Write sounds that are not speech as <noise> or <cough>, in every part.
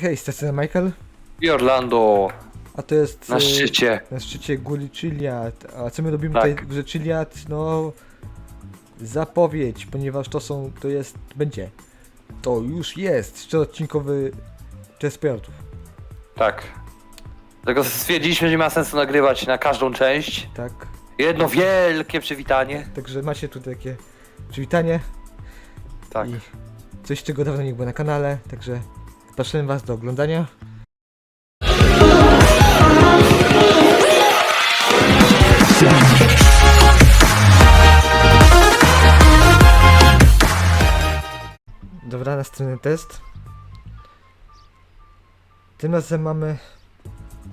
Hej, strony Michael, I Orlando a to jest na e, szczycie. na szczycie góry Chiliad. A co my robimy Tak. tutaj w Chiliad? No, zapowiedź, ponieważ to są, to jest, będzie, to już jest szczeroodcinkowy test pilotów. Tak. Tylko stwierdziliśmy, że nie ma sensu nagrywać na każdą część. Tak, Jedno wielkie przywitanie. także macie tu takie przywitanie Tak. i coś, czego dawno nie było na kanale, także zapraszam was do oglądania. Dobra, następny test. Tym razem mamy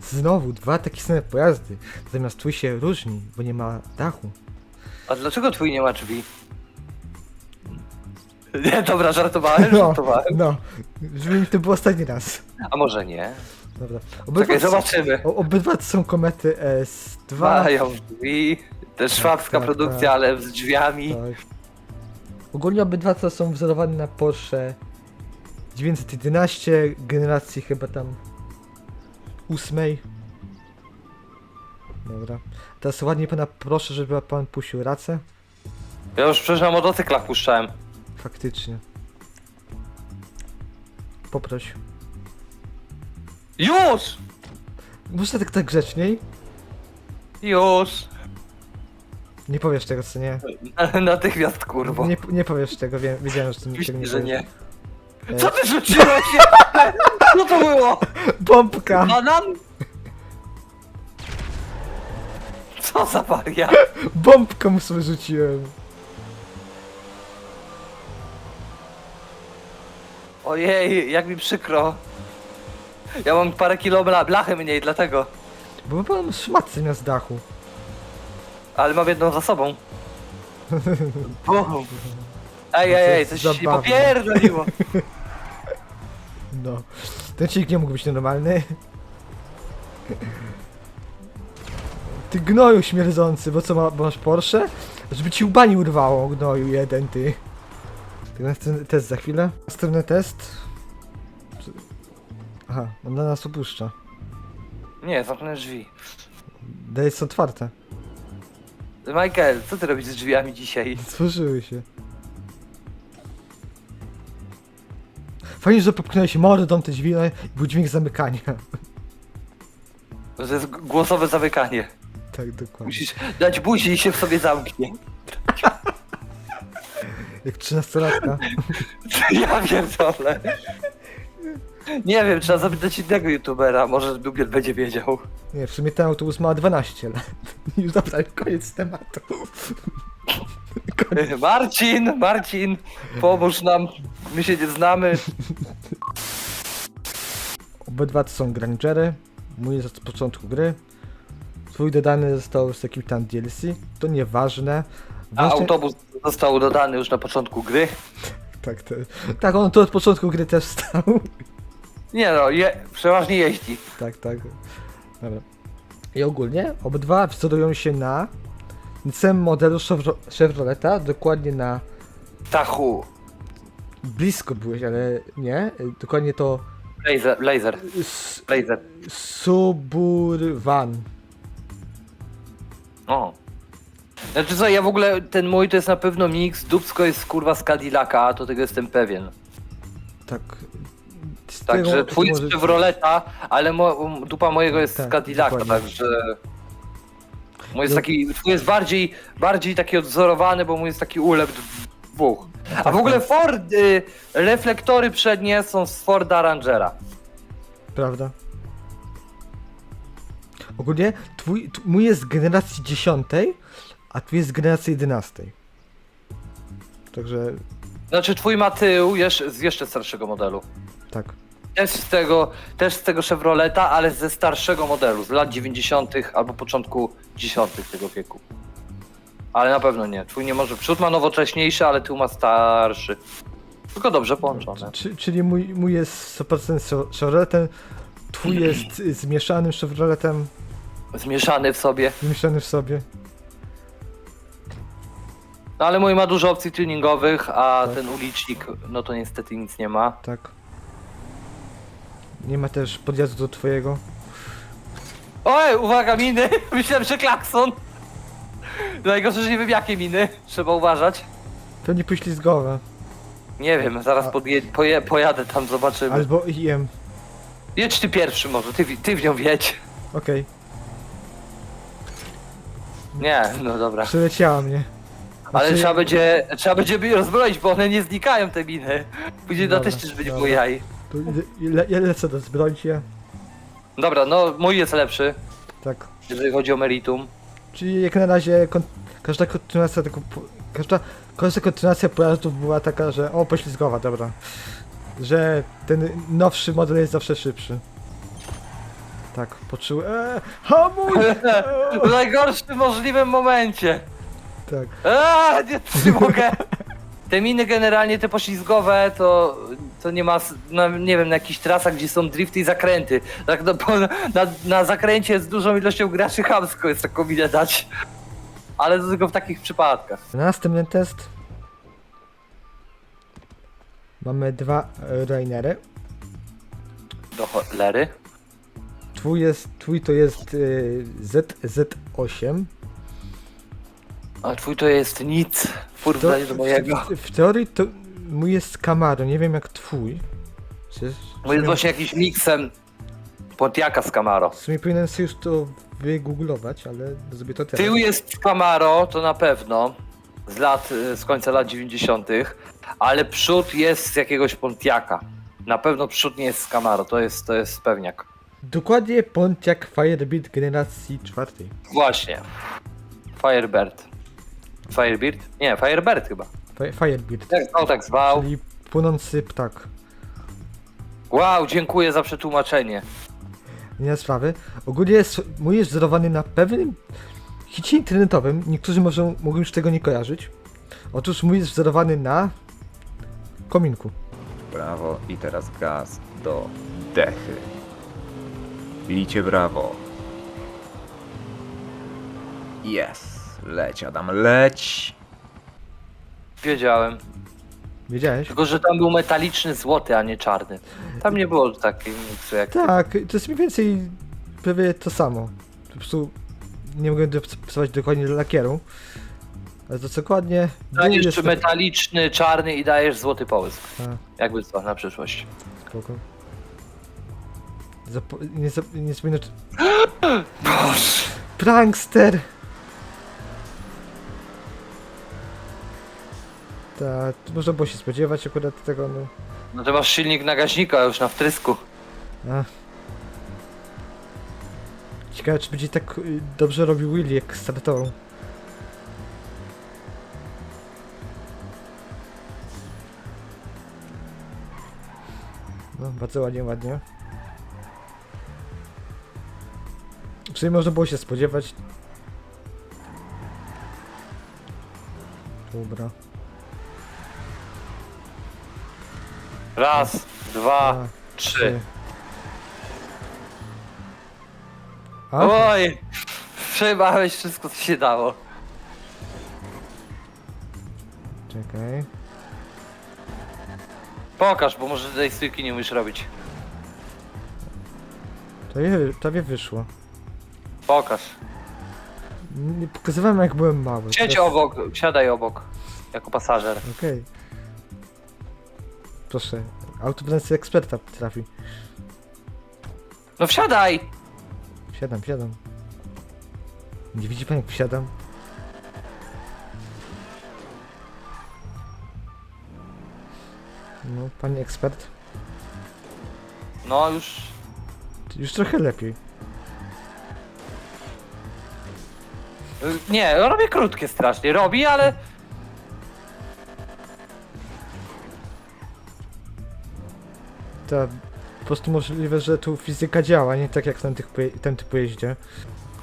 znowu dwa takie same pojazdy. Natomiast twój się różni, bo nie ma dachu. A dlaczego twój nie ma drzwi? <laughs> Nie, dobra, żartowałem, No, żartowałem. no, żeby mi to było ostatni raz. A może nie? Dobra. Czekaj, to- zobaczymy. o- obydwa to są komety S2. Mają drzwi. Też szwabska tak, produkcja, tak. ale z drzwiami. Tak. Ogólnie obydwa to są wzorowane na Porsche 911 generacji chyba tam ósmej. Dobra. Teraz ładnie pana proszę, żeby pan puścił racę. Ja już przecież na motocyklach puszczałem. Faktycznie. Poproś. Już! Muszę tak, tak grzeczniej. Już! Nie powiesz tego, co nie? Natychmiast, kurwo. Nie, nie powiesz tego, wiem, wiedziałem, że to Myślę, tego że powiesz. nie. E, Co ty rzuciłeś? Co to było? Bombka! Banan? Co za waria? Bombką sobie rzuciłem. Ojej, jak mi przykro. Ja mam parę kilo bla- blachy mniej, dlatego. Bo pan szmat zamiast dachu. Ale mam jedną za sobą. <laughs> Bum. Ej, ej, ej, coś się Zabawne. popierdoliło. No. Ten silnik nie mógł być normalny. Ty gnoju śmierdzący, bo co ma, masz Porsche? Żeby ci łba nie urwało, gnoju jeden ty. Następny test za chwilę. Następny test. Aha, on na nas opuszcza. Nie, zamknę drzwi. Daje są otwarte. Michael, co ty robisz z drzwiami dzisiaj? Stworzyły się. Fajnie, że popchnąłeś mordą te drzwi, no i był dźwięk zamykania. To jest głosowe zamykanie. Tak, dokładnie. Musisz dać buzi i się w sobie zamknie. Jak trzynastolatka. <laughs> Ja pierdolę. Nie wiem, trzeba zapytać innego youtubera, może Dubiel będzie wiedział. Nie, w sumie ten autobus ma 12 lat. <laughs> Już dobra, koniec tematu. <laughs> Koniec. Marcin, Marcin, pomóż nam, my się nie znamy. Obydwa to są Grangery. Mój jest od początku gry. Twój dodany został z jakimś tam DLC. To nieważne. A Właśnie- autobus został dodany już na początku gry. Tak, to, tak, on to od początku gry też stał. Nie no, je, przeważnie jeździ. Tak, tak. Dobra. I ogólnie obydwa wzorują się na samym modelu Chevro- Chevroleta, dokładnie na Tachu, blisko byłeś, ale nie, dokładnie to laser, laser, S- laser. Suburban. O. Znaczy co, ja w ogóle, ten mój to jest na pewno mix, dupsko jest kurwa z Cadillaca, to tego jestem pewien. Tak. Z Także tego- twój jest może- z Chevroleta, ale mo, dupa mojego jest Tak, z Cadillaca, dokładnie. także... Mój jest No- taki, twój jest bardziej, bardziej taki odwzorowany, bo mój jest taki ulep dwóch. A w ogóle Ford, y, reflektory przednie są z Forda Rangera. Prawda. Ogólnie twój, t- mój jest z generacji 10, a twój jest z generacji 11. Także Znaczy twój ma tył jeszcze, z jeszcze starszego modelu. tak. Też z tego, też z tego Chevroleta, ale ze starszego modelu, z lat 90. albo początku 10. tego wieku. Ale na pewno nie. Twój nie może. Przód ma nowocześniejszy, ale tył ma starszy. Tylko dobrze połączone. Czy, czyli mój, mój jest 100% Chev- Chevroletem, twój jest y, zmieszanym Chevroletem, Zmieszany w sobie. zmieszany w sobie. No ale mój ma dużo opcji tuningowych, a Tak. ten ulicznik, no to niestety nic nie ma. Tak. Nie ma też podjazdu do twojego. Oj, uwaga, miny! <laughs> Myślałem, że klakson! Najgorsze, że nie wiem jakie miny. Trzeba uważać. Pewnie poślizgowe. Nie wiem, zaraz podje, poje, pojadę tam, zobaczymy. Albo IM. Jedź ty pierwszy może, ty, w- ty w nią wiedź. Okej, Nie, no dobra. przyleciała mnie. Ale Znaczy- trzeba będzie, trzeba będzie je rozbroić, bo one nie znikają te miny. Później Dobra, teście, żeby nie dobra. jaj. Tu le, le, ja lecę do zbroić je. Dobra, no mój jest lepszy, Tak. jeżeli chodzi o meritum. Czyli jak na razie kon, każda kontynuacja tego. po- Każda, każda kontynuacja pojazdów była taka, że. O, poślizgowa, dobra. Że ten nowszy model jest zawsze szybszy. Tak, poczuł. Eee, hamuj! <laughs> W najgorszym możliwym momencie. Tak. Eee, nie, nie mogę. Te miny generalnie, te poślizgowe, to, to nie ma, s- na, nie wiem, na jakichś trasach, gdzie są drifty i zakręty. Tak no, po, na, na zakręcie z dużą ilością graczy chamsko jest taką minę dać. Ale to tylko w takich przypadkach. Następny test. Mamy dwa e, Rainery. Do cholery. Twój jest, twój to jest y, ZZ8. A twój to jest nic w porównaniu do mojego. w, w teorii to mój jest Camaro, nie wiem jak twój. Mój jest właśnie jakiś miksem Pontiaka z Camaro. W sumie powinienem sobie już to wygooglować, ale zrobię to teraz. Tył jest Camaro, to na pewno. Z lat, y, z końca lat 90. Ale przód jest z jakiegoś Pontiaka. Na pewno przód nie jest z Camaro, to jest, to jest pewniak. Dokładnie Pontiac Firebird generacji czwartej. Właśnie. Firebird. Firebird? Nie, Firebird chyba. Fi- Firebird. Tak, no tak zwał. Czyli płonący ptak. Wow, dziękuję za przetłumaczenie. Nie ma sprawy. Ogólnie jest, mój jest wzorowany na pewnym hicie internetowym. Niektórzy może, mogą już tego nie kojarzyć. Otóż mój jest wzorowany na kominku. Brawo i teraz gaz do dechy. Bijcie brawo. Yes. Leć Adam, leć. Wiedziałem. Wiedziałeś? Tylko, że tam był metaliczny złoty, a nie czarny. Tam nie było takiej miksu jak... Tak, to jest mniej więcej prawie to samo. Po prostu nie mogę dopisywać dokładnie lakieru. Ale to dokładnie. Dajesz jest metaliczny, czarny i dajesz złoty połysk. A, Jakby co, na przyszłość. spoko. Zapo nie, zap nie. <gasps> Boże. Prankster! Tak, można było się spodziewać akurat tego, no. No to masz silnik nagaźnika już na wtrysku. A. Ciekawe, czy będzie tak y, dobrze robił Willy, jak startował. No, bardzo ładnie, ładnie. Czyli można było się spodziewać. Dobra. Raz, dwa, trzy. A? Oj! Przejmałeś wszystko, co się dało. Czekaj. Pokaż, bo może tej stójki nie umiesz robić. To je, prawie wyszło. Pokaż. Nie pokazywałem jak byłem mały. Siedź Teraz- obok, siadaj obok. Jako pasażer. Okej. Proszę. Autopilot eksperta trafi. No wsiadaj! Wsiadam, wsiadam. Nie widzi pan jak wsiadam? No, panie ekspert. No już. Już trochę lepiej. Nie, robię krótkie strasznie. Robi, ale. To po prostu możliwe, że tu fizyka działa, nie tak jak w tym, tych, poje- tym typu jeździe.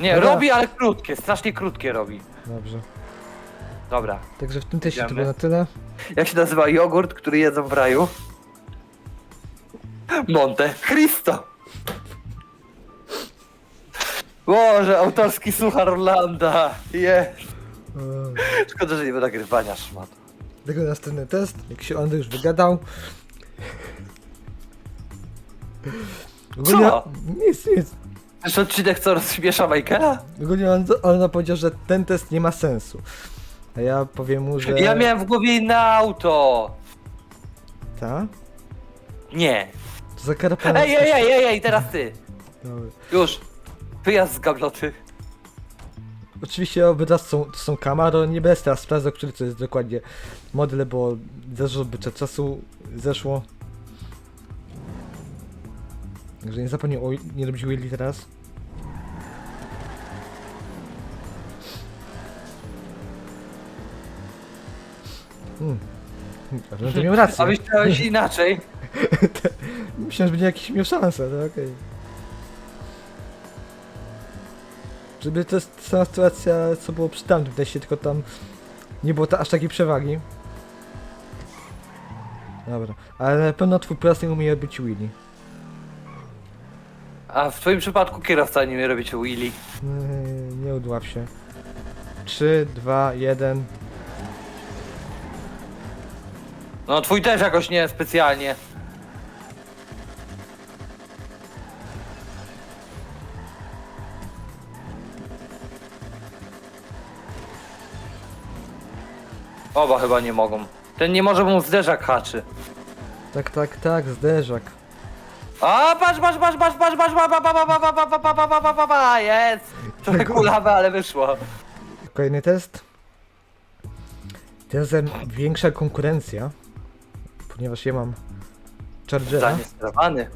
Nie, Dobra. robi, ale krótkie, strasznie krótkie robi. Dobrze. Dobra. Także w tym teście to Idziemy. było na tyle. Jak się nazywa jogurt, który jedzą w raju? Monte Cristo. Boże, autorski suchar Orlanda. Je. Eee, Szkoda, że nie ma nagrywania szmat. Tego następny test. Jak się on już wygadał. Ogólnie, Co? nic, nic. Wiesz odcinek, co rozśmiesza Michaela? Ogólnie on, ona powiedział, że ten test nie ma sensu. A ja powiem mu, że... Ja miałem w głowie inne auto. Ta? Nie. To za karę pan... Ej, ej, ej, ej, ej, teraz ty. Dobra. Już. Wyjazd z gabloty. Oczywiście obraz są, to są Camaro, nie bez teraz sprawdzał, który to jest dokładnie model, bo zeszło by czasu zeszło. Także nie zapomnij o nie robić Willy teraz. Hmm. To miał <laughs> rację. A myślałeś <laughs> inaczej. <laughs> Myślałem, że będzie jakiś miał szansę, ale okej. Żeby to jest sama sytuacja, co było przy tamtym teście, tylko tam nie było ta, aż takiej przewagi. Dobra, ale na pewno twój nie umie robić Willy. A w twoim przypadku kierowca nie umie robić Willy. Yy, nie udław się. 3, 2, 1. No twój też jakoś nie specjalnie. Oba chyba nie mogą. Ten nie może, bo mu zderzak haczy. Tak, tak, tak, zderzak. A patrz, patrz, patrz, patrz, patrz, patrz, patrz, patrz, patrz, patrz, patrz, patrz, patrz, patrz, patrz, patrz, jest! Trochę kulawe, ale wyszło. Kolejny test. Tym razem większa konkurencja, ponieważ ja mam Chargera. Zaniesterowany.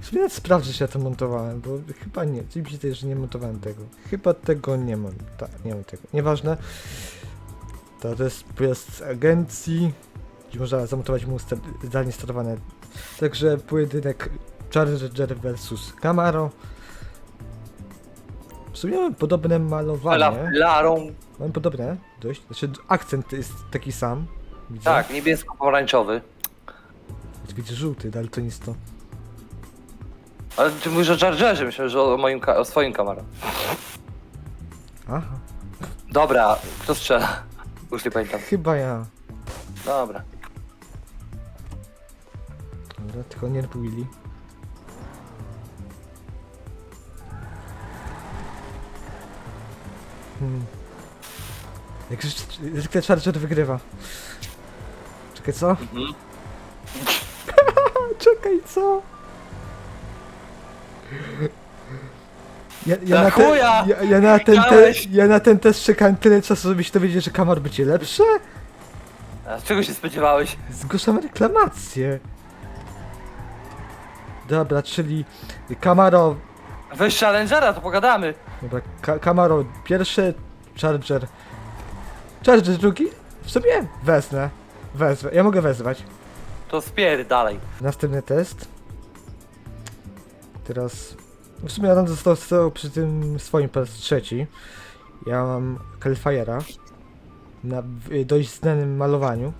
W sumie nawet sprawdzę, czy ja to montowałem, bo chyba nie. Czyli mi się zdaje, że nie montowałem tego. Chyba tego nie mam. Tak, nie mam tego. Nieważne. To, to jest pojazd z agencji, gdzie można zamontować mu ster- zdalnie sterowane. Także pojedynek Charger versus Camaro. W sumie mamy podobne malowanie. Larą. Mamy podobne dość. Znaczy akcent jest taki sam. Widzę. Tak, niebiesko-pomarańczowy. Widzę żółty, daltonisto. Ale ty mówisz o Chargerze, myślę, że o moim, o swoim kamerze. Aha. Dobra, kto strzela? Już nie pamiętam. Chyba ja. Dobra. Dobra, tylko nie rób Willy. Hmm. Jak zwykle- Charger wygrywa. Czekaj, co? Mhm. <laughs> Czekaj, co? Ja, ja, Na ten, ja, ja, na ten te, ja na ten test czekałem tyle czasu, żebyś dowiedzieć, że Kamar będzie lepsze? A czego się spodziewałeś? Zgłaszam reklamację. Dobra, czyli Camaro. Weź Challengera, to pogadamy. Dobra, Ka Camaro pierwszy, Charger. Charger drugi? W sumie wezmę. Wezmę. Ja mogę wezwać. To spiery dalej. Następny test. Teraz. W sumie Adam został, został przy tym swoim po raz trzeci. Ja mam Calfire'a na dość znanym malowaniu.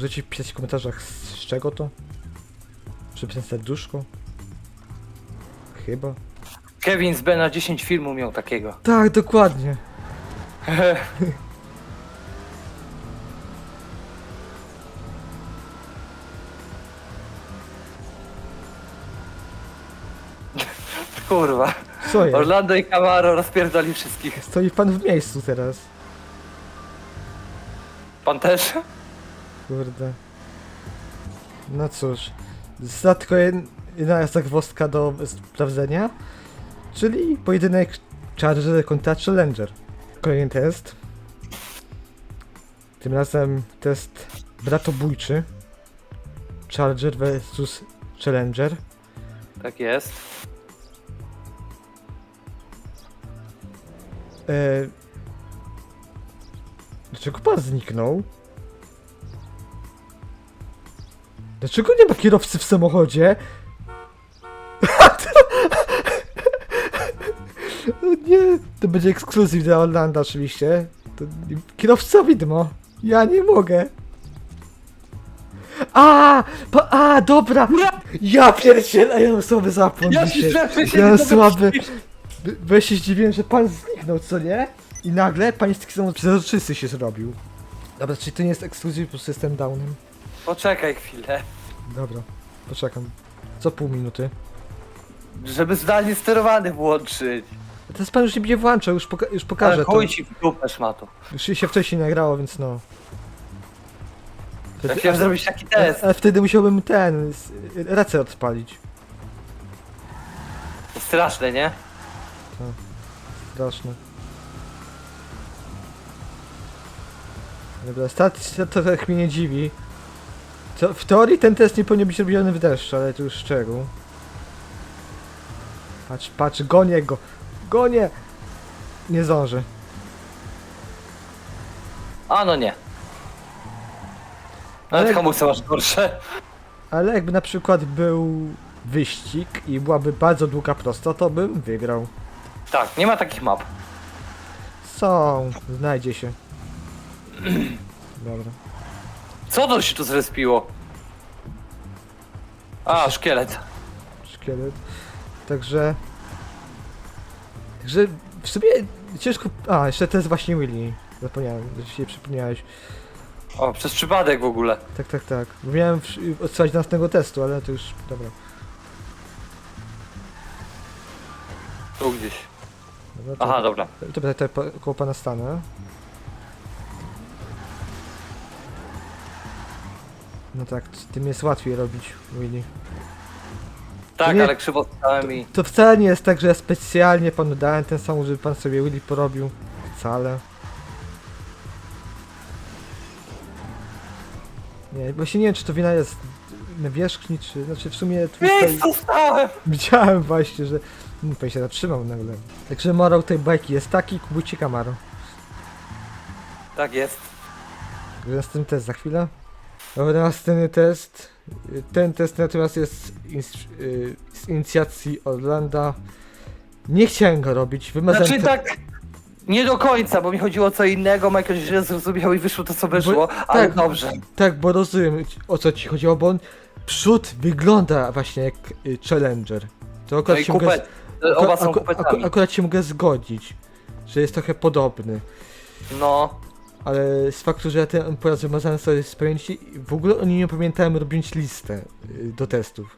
Możecie pisać w komentarzach z, czego to? Przypisać serduszko? Chyba. Kevin z Bena 10 filmu miał takiego. Tak, dokładnie. <laughs> Kurwa. Co jest? Orlando i Camaro rozpierdoli wszystkich. Stoi pan w miejscu teraz. Pan też? Kurde. No cóż. Została tylko jed- jedna zagwozdka do sprawdzenia. Czyli pojedynek Charger kontra Challenger. Kolejny test. Tym razem test bratobójczy. Charger versus Challenger. Tak jest. E... Dlaczego pan zniknął? Dlaczego nie ma kierowcy w samochodzie? <laughs> No nie, to będzie ekskluzyw dla Orlando oczywiście. To kierowca widmo. Ja nie mogę. A, pa, a, dobra. Ja pierdzielę, ja mam słaby zapłon Ja dzisiaj. się się Ja mam słaby. By- Bo ja się zdziwiłem, że pan zniknął, co nie? I nagle pański samochód przezroczysty się zrobił. Dobra, czyli to nie jest ekskluzyw, po prostu jestem downem. Poczekaj chwilę. Dobra, poczekam. Co pół minuty. Żeby zdalnie sterowany włączyć. Teraz pan już nie będzie włączał, już, poka już pokażę Ale to. chuj ci w dupę szmato. Już się wcześniej nagrało, więc no. Ja chciałem zrobić taki test. A, a wtedy musiałbym ten, s- racę odpalić. Straszne, nie? Straszne. Dobra, stat to, to tak mnie nie dziwi. W teorii ten test nie powinien być robiony w deszczu, ale to już szczegół. Patrz, patrz, gonię go! Gonię! Nie zdążę. A no nie. Nawet Ale- hamulce masz gorsze. Ale jakby na przykład był wyścig i byłaby bardzo długa prosta, to bym wygrał. Tak, nie ma takich map. Są, znajdzie się. Dobra. Co to się tu zrespiło? A, szkielet. szkielet. Także. Także w sobie ciężko. A, jeszcze to jest właśnie Willy. Zapomniałem, że się przypomniałeś. O, przez przypadek w ogóle. Tak, tak, tak. Bo Miałem odsłać do następnego testu, ale to już. Dobra. Tu gdzieś. dobra to, Aha, dobra. Dobra, tutaj po- koło pana stanę. No tak, tym jest łatwiej robić, Willy. Tak, nie- ale krzywo stałem i... To wcale nie jest tak, że ja specjalnie panu dałem ten samochód, żeby pan sobie Willy porobił. Wcale. Nie, właśnie nie wiem, czy to wina jest na wierzchni, czy... Znaczy w sumie... tutaj- Miejscu stałem! Widziałem właśnie, że... Hmm, pan się zatrzymał nagle. Także morał tej bajki jest taki, kupujcie Camaro. Tak jest. Następny test za chwilę. Dobra, następny test. Ten test natomiast jest y, z inicjacji Orlanda. Nie chciałem go robić, wymazałem Znaczy te- tak... Nie do końca, bo mi chodziło o co innego, Michael źle zrozumiał i wyszło to co wyszło, ale tak. dobrze. Tak, bo rozumiem o co ci chodziło, bo on przód wygląda właśnie jak y, Challenger. To No akurat i się mogę, kupet. Oba są akurat się mogę zgodzić, że jest trochę podobny. No, Ale z faktu, że ja ten pojazd wymazałem sobie z pamięci, w ogóle oni nie pamiętałem robić listę y, do testów.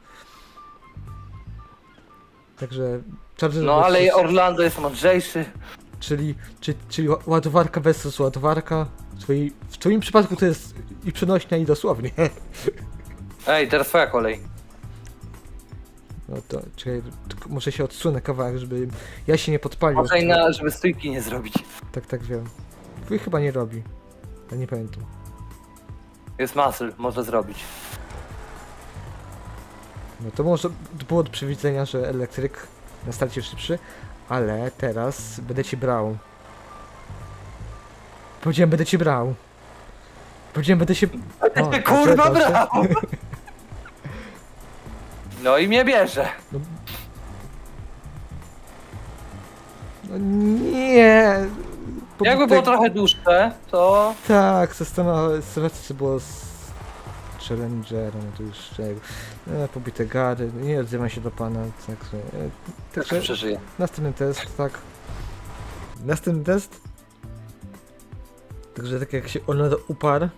Także... Charger no ale versus- Orlando jest mądrzejszy. Czyli, czy, czyli ła- ładowarka versus ładowarka. W, twoim przypadku to jest i przenośnia i dosłownie. <laughs> Ej, teraz twoja kolej. No to czekaj, tylko może się odsunę kawałek, żeby ja się nie podpalił. Może na, żeby stójki nie zrobić. Tak, tak wiem. Twój chyba nie robi. Ja nie pamiętam. Jest muscle, może zrobić. No to może to było do przewidzenia, że elektryk na starcie szybszy, ale teraz będę cię brał. Powiedziałem, będę cię brał. Powiedziałem, będę się... O, Kurwa brawo! <laughs> No i mnie bierze. No nie. Jakby tak- było trochę dłuższe, to... Tak, zastanawiam było z Challengerem, no to już czego. E, pobite gary, nie odzywam się do pana, także... E, Też także przeżyję. następny test, tak. Następny test. Także tak jak się Orlando uparł.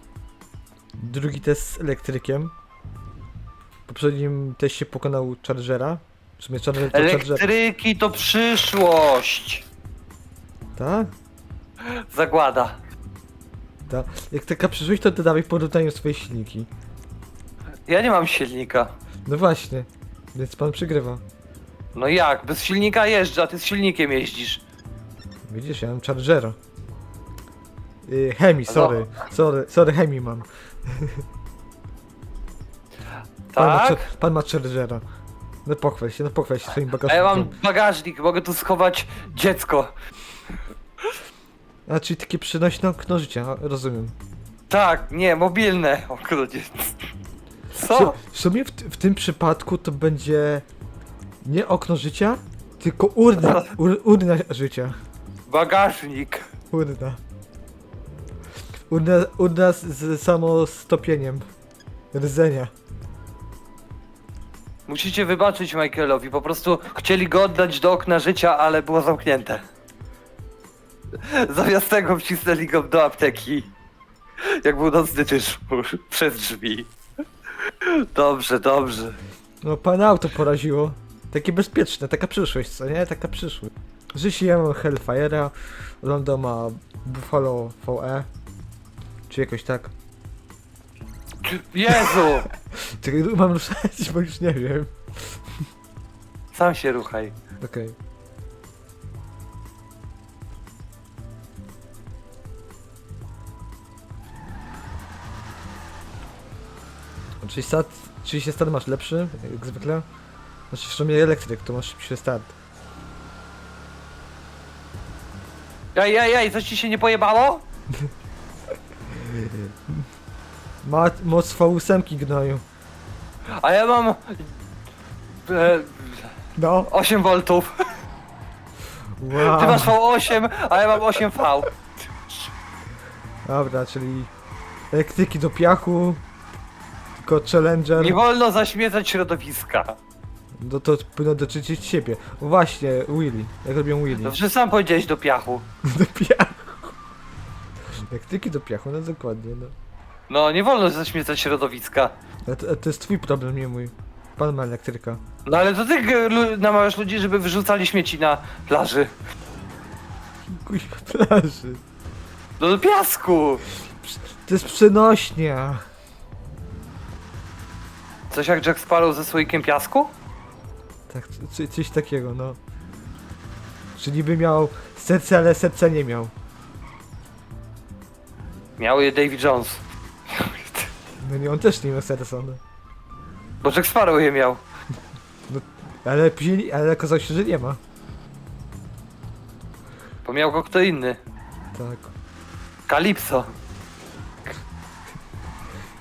Drugi test z elektrykiem. W poprzednim teście pokonał Chargera. W sumie Charger to Charger. Elektryki to przyszłość. Tak? Zagłada. Tak. Jak taka przyszłość, to dodawaj w porównaniu swoje silniki. Ja nie mam silnika. No właśnie. Więc pan przegrywa. No jak? Bez silnika jeżdżę, a ty z silnikiem jeździsz. Widzisz, ja mam Chargera. Yy, hemi, sorry. Sorry, sorry, hemi mam. Pan, ma, Tak? Char- pan ma Chargera. No pochwal się, no pochwal się swoim A bagażnikiem. ja mam bagażnik, mogę tu schować dziecko. A, czyli takie przynośne okno życia, rozumiem. Tak, nie, mobilne. O kurde. Co? w sumie w, t- w tym przypadku to będzie nie okno życia, tylko urna, ur, urna życia. Bagażnik. Urna. Urna, urna z, z samostopieniem. Rdzenia. Musicie wybaczyć Michaelowi, po prostu chcieli go oddać do okna życia, ale było zamknięte. <laughs> Zamiast tego wcisnęli go do apteki. Jak był nocny dyżur <laughs> przez drzwi. Dobrze, dobrze. No pana auto poraziło. Takie bezpieczne, taka przyszłość, co nie? Taka przyszłość. Życie ja mam Hellfire'a, Londo ma Buffalo VE. Czy jakoś tak. Jezu! <laughs> Czekaj, mam ruszać, bo już nie wiem. Sam się ruchaj. Okej. Czyli start, czyli się start masz lepszy, jak zwykle? Znaczy w sumie elektryk, to masz szybszy start. Ej, ej, ej, coś ci się nie pojebało? <laughs> Ma moc V8 gnoju. A ja mam... E, No. 8 voltów. Wow. Ty masz V8, a ja mam 8V. Dobra, czyli elektryki do piachu, tylko Challenger, Nie wolno zaśmiecać środowiska. no to powinno dotyczyć siebie. Właśnie, Willy, jak robią Willy. To przecież sam powiedziałeś do piachu. <laughs> Do piachu. Elektryki do piachu, no dokładnie, no. No, nie wolno zaśmiecać środowiska. A to, a to jest twój problem, nie mój. Pan ma elektryka. No ale to ty g- lu- namawiasz ludzi, żeby wyrzucali śmieci na plaży. Kuźwa plaży. No do piasku! To jest przenośnia. Coś jak Jack Sparrow ze słoikiem piasku? Tak, coś takiego, no. Czyli by miał serce, ale serca nie miał. Miał je Davy Jones. No nie, on też nie miał serca, no. Bo Jack Sparrow je miał. Ale później, ale okazało się, że nie ma. Bo miał go kto inny. Tak. Kalipso.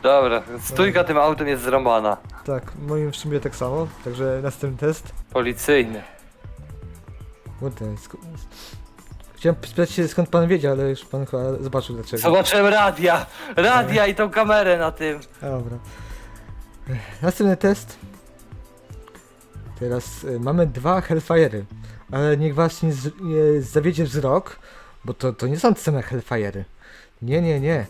Dobra, stójka tym autem jest zrąbana. Tak, moim w sumie tak samo, także następny test. Policyjny. Kurde, sk- Chciałem spytać się skąd pan wiedział, ale już pan chyba zobaczył dlaczego. Zobaczyłem radia! Radia i tą kamerę na tym. Dobra. Ech, Następny test. Teraz y, mamy dwa Hellfire'y, ale niech was nie, z, nie zawiedzie wzrok, bo to, to nie są same Hellfire'y. Nie, nie, nie.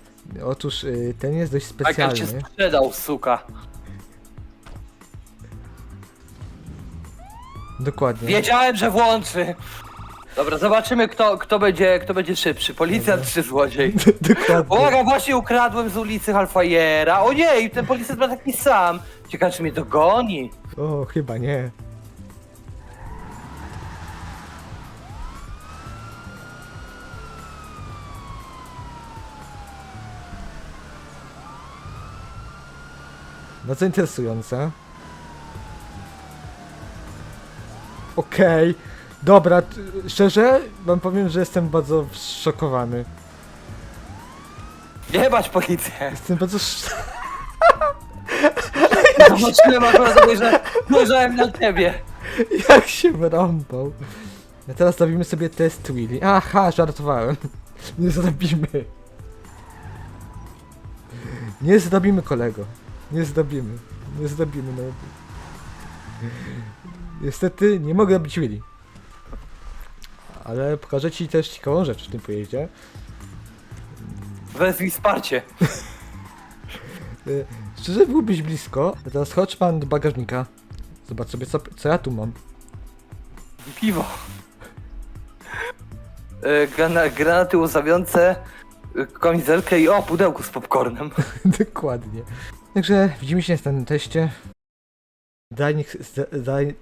Otóż y, ten jest dość Tak jak cię specjalny. sprzedał, suka. Dokładnie. Wiedziałem, że włączy. Dobra, zobaczymy kto, kto, będzie, kto będzie szybszy. Policjant czy złodziej? <laughs> Dokładnie. Uwaga, właśnie ukradłem z ulicy Halfajera. O nie, i ten policjant ma taki sam. Ciekawe, czy mnie dogoni. O, chyba nie. Bardzo interesujące. Okej. Dobra, t- szczerze wam powiem, że jestem bardzo zszokowany. Nie bać policję. Jestem bardzo sz... <laughs> Zobaczyłem akurat, że dojrzałem na ciebie. Jak się wyrąbał. A teraz zrobimy sobie test Willy. Aha, żartowałem. Nie zrobimy. Nie zrobimy kolego. Nie zrobimy. Nie zrobimy nawet. Niestety nie mogę robić Willy. Ale pokażę ci też ciekawą rzecz w tym pojeździe. Wezwij wsparcie. Y, <laughs> Szczerze byłbyś blisko. A Teraz chodź pan do bagażnika. Zobacz sobie co, co ja tu mam. Piwo. E, Grana, granaty łzawiące, kamizelkę i o, pudełko z popcornem. <laughs> Dokładnie. Także widzimy się na następnym teście. Zdalnie, zdalnie,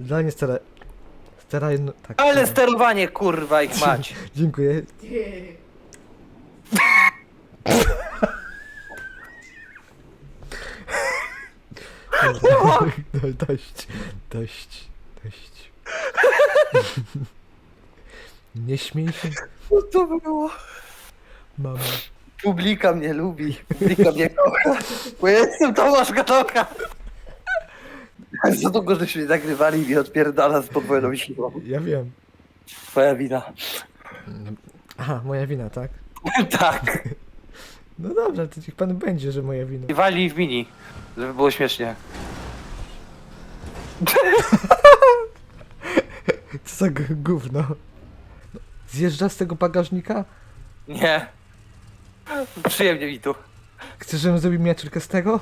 zdalnie stara, staraj, no, tak. Ale sterowanie, kurwa, ich mać. <laughs> Dziękuję. <laughs> No, dość, dość, dość. Nie śmiej się, Co to było? mama. Publika mnie lubi, publika mnie kocha, bo ja jestem Tomasz Gatoka. Za długo żeśmy nagrywali i odpierdala z podwójną siłą. Ja wiem. Twoja wina. Aha, moja wina, tak? <laughs> tak. No dobrze, to niech pan będzie, że moja wina. I wali w mini, żeby było śmiesznie. <laughs> Co za gówno. Zjeżdża z tego bagażnika? Nie. Przyjemnie mi tu. Chcesz, żebym zrobił miniaturkę z tego?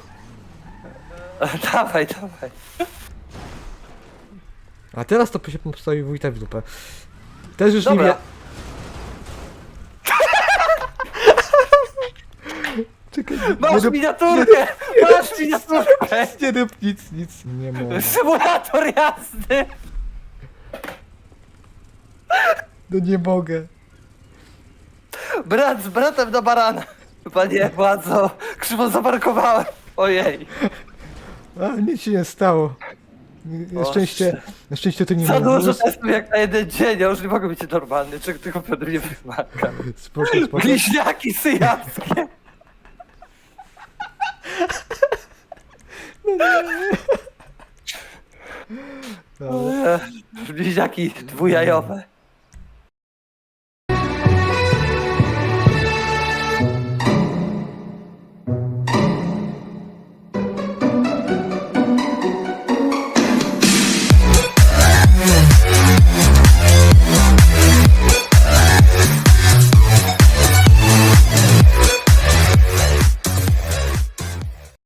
<laughs> Dawaj, dawaj. A teraz to się postawi wójta w dupę. Też już Dobra. <laughs> nie wie... Czekaj, Masz rób, miniaturkę! Masz miniaturkę! nie rób nic, nic nie <laughs> mogę. Symulator jazdy! No nie mogę. Brat z bratem na barana. Panie władzo, krzywo zaparkowałem. Ojej. A, nic się nie stało. Na O, szczęście, na szczęście to nie Za dużo wóz. testów jak na jeden dzień, ja już nie mogę być normalny, czego tylko Piotr nie wymaga. Spoko, spoko. Bliźniaki syjackie. Dobra. Bliźniaki dwujajowe.